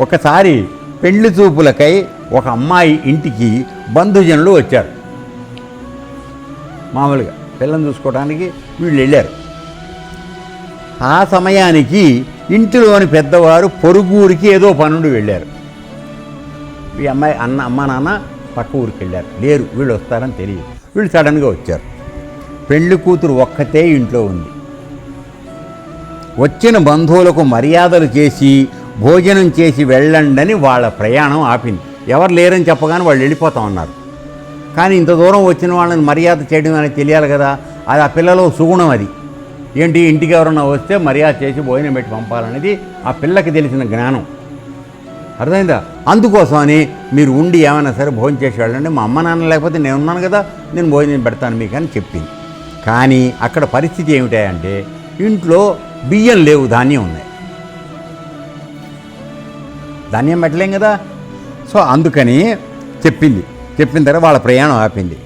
ఒకసారి పెళ్ళి చూపులకై ఒక అమ్మాయి ఇంటికి బంధుజనులు వచ్చారు. మామూలుగా పిల్లని చూసుకోవడానికి వీళ్ళు వెళ్ళారు. ఆ సమయానికి ఇంటిలోని పెద్దవారు పొరుగురికి ఏదో పనుండి వెళ్ళారు. ఈ అమ్మాయి అన్న అమ్మ నాన్న పక్క ఊరికి వెళ్ళారు. లేరు వీళ్ళు వస్తారని తెలియదు. వీళ్ళు సడన్గా వచ్చారు. పెళ్ళి కూతురు ఒక్కతే ఇంట్లో ఉంది. వచ్చిన బంధువులకు మర్యాదలు చేసి భోజనం చేసి వెళ్ళండని వాళ్ళ ప్రయాణం ఆపింది. ఎవరు లేరని చెప్పగానే వాళ్ళు వెళ్ళిపోతా ఉన్నారు. కానీ ఇంత దూరం వచ్చిన వాళ్ళని మర్యాద చేయడం అనేది తెలియాలి కదా. అది ఆ పిల్లలో సుగుణం అది. ఏంటి? ఇంటికి ఎవరన్నా వస్తే మర్యాద చేసి భోజనం పెట్టి పంపాలనేది ఆ పిల్లకి తెలిసిన జ్ఞానం. అర్థమైందా? అందుకోసమని మీరు ఉండి ఏమైనా సరే భోజనం చేసి వెళ్ళండి. మా అమ్మ నాన్న లేకపోతే నేను ఉన్నాను కదా నేను భోజనం పెడతాను మీకు అని చెప్పింది. కానీ అక్కడ పరిస్థితి ఏమిటాయంటే ఇంట్లో బియ్యం లేవు ధాన్యం ఉన్నాయి. ధాన్యం పెట్టలేం కదా? సో అందుకని చెప్పింది. చెప్పిన తర్వాత వాళ్ళ ప్రయాణం ఆపింది.